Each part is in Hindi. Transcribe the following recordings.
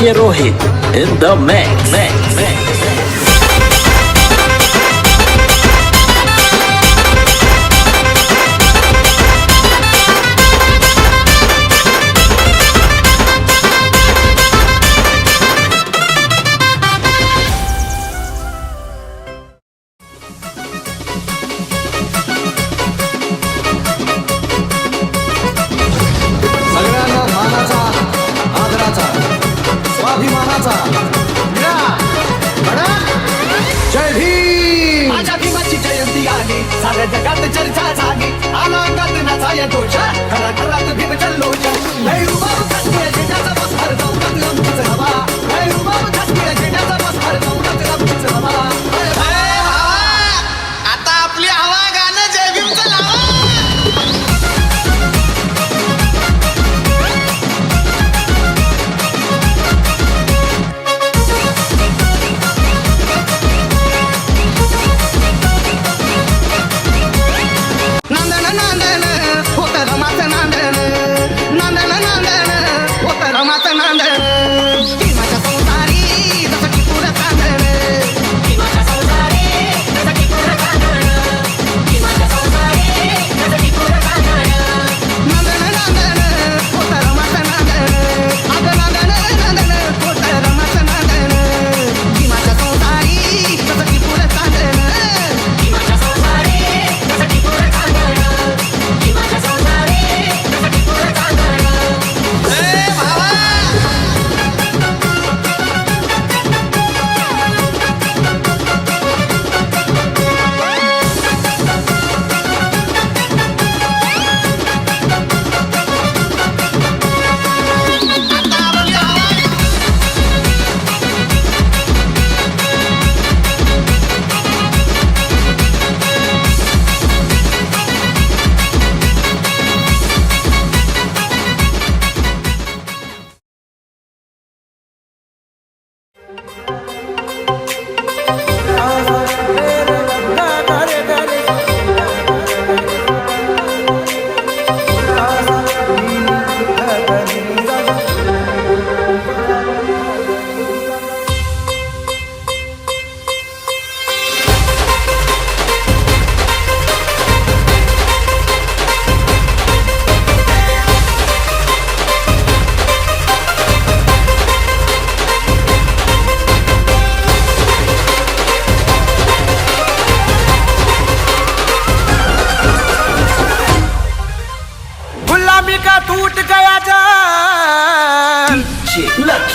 DJ in the mix. mix, mix. 不要着。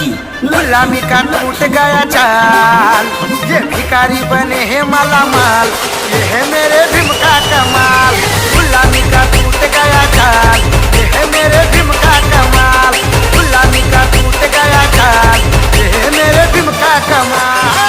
Lucky. गुलामी का टूट गया चाल। ये भिखारी बने हैं माला माल ये है मेरे भीम का कमाल। गुलामी का टूट गया चाल। ये है मेरे भीम का कमाल। गुलामी का टूट गया चाल। ये है मेरे भीम का कमाल।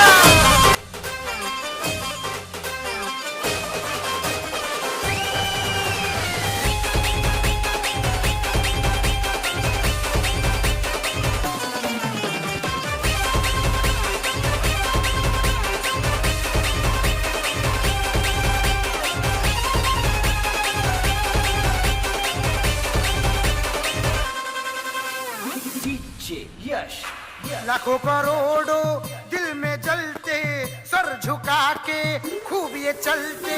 लाखों करोड़ों दिल में जलते सर झुका के खूब ये चलते।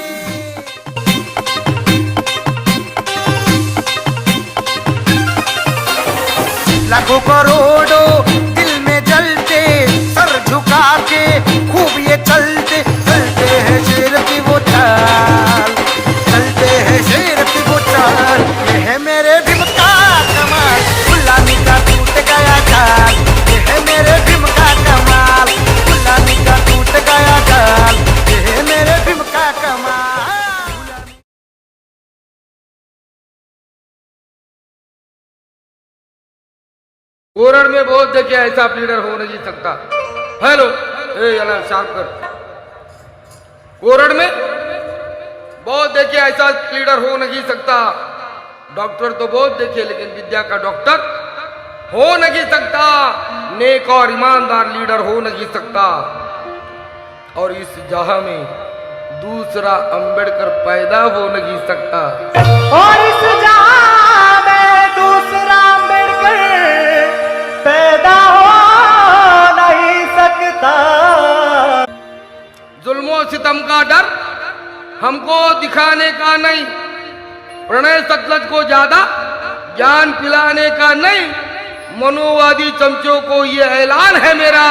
लाखों करोड़ों कोरड़ में बहुत देखे ऐसा लीडर हो नहीं सकता। हेलो, ए शार्प कर। कोरड़ में बहुत देखे ऐसा लीडर हो नहीं सकता। डॉक्टर तो बहुत देखे लेकिन विद्या का डॉक्टर हो नहीं सकता। नेक और ईमानदार लीडर हो नहीं सकता। और इस जहाँ में दूसरा अंबेडकर पैदा हो नहीं सकता। और इस जहाँ सितम का डर हमको दिखाने का नहीं, प्रणय सतलज को ज़्यादा ज्ञान पिलाने का नहीं, मनोवादी चमचों को ये ऐलान है मेरा।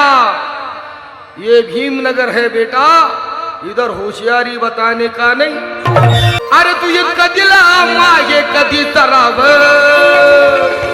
ये भीमनगर है बेटा, इधर होशियारी बताने का नहीं। अरे तू ये कदिला मागे कधी तराव तू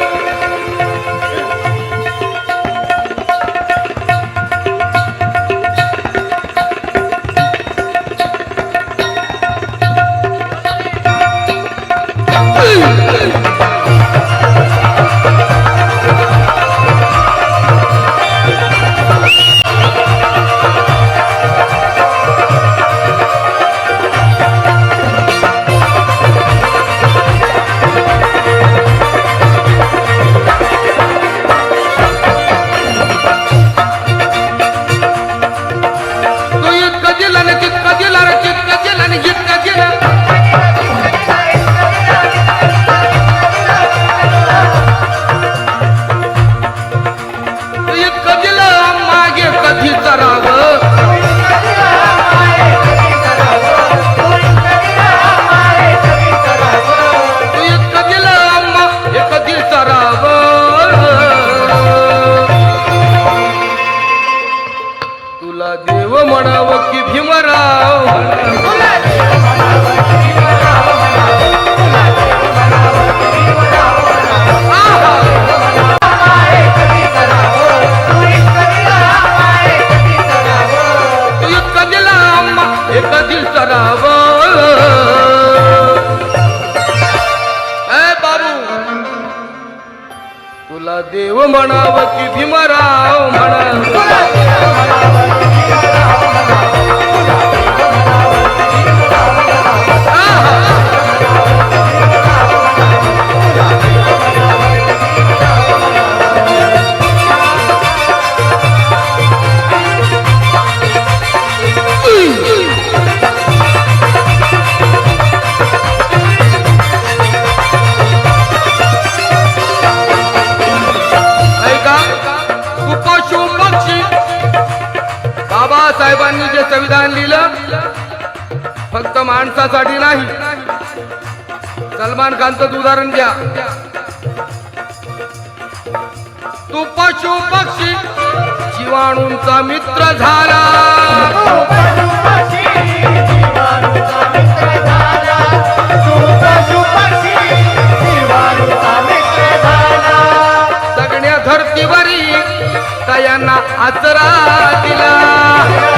सलमान खानचं उदाहरण घ्या. तू पशु पक्षी जीवाणूंचा मित्र झाला. सगळ्या धर्तीवरी तयांना आचरा दिला.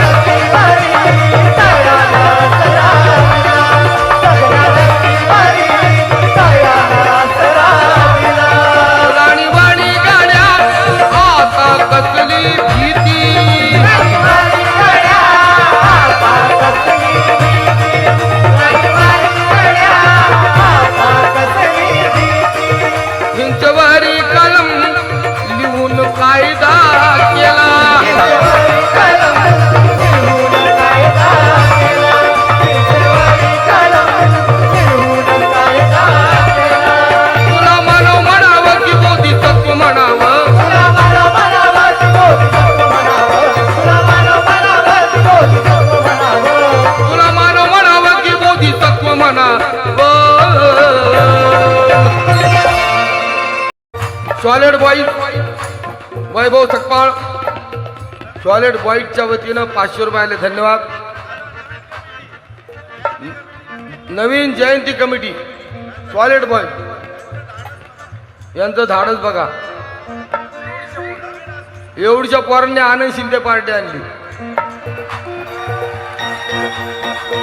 Toilet boys Vaibhav Sakpal. Solid बॉईजच्या वतीनं पाचशे रुपयाले धन्यवाद. नवीन जयंती कमिटी सॉलिड बॉय यांचं झाडच बघा. एवढीच्या पोरांनी आनंद शिंदे पार्टी आणली.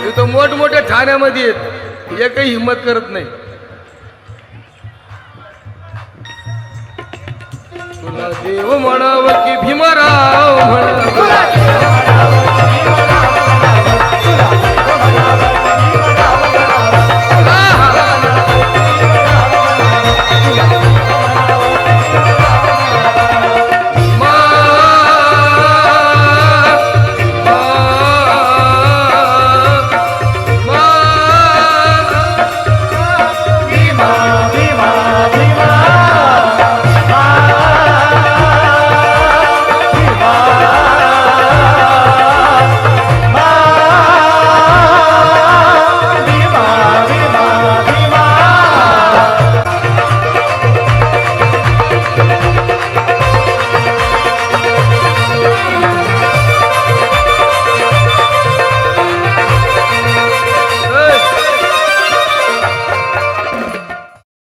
इथं मोठमोठ्या ठाण्यामध्ये आहेत. एकही हिंमत करत नाही. तुला देव म्हणावं की भीमराव म्हणावं.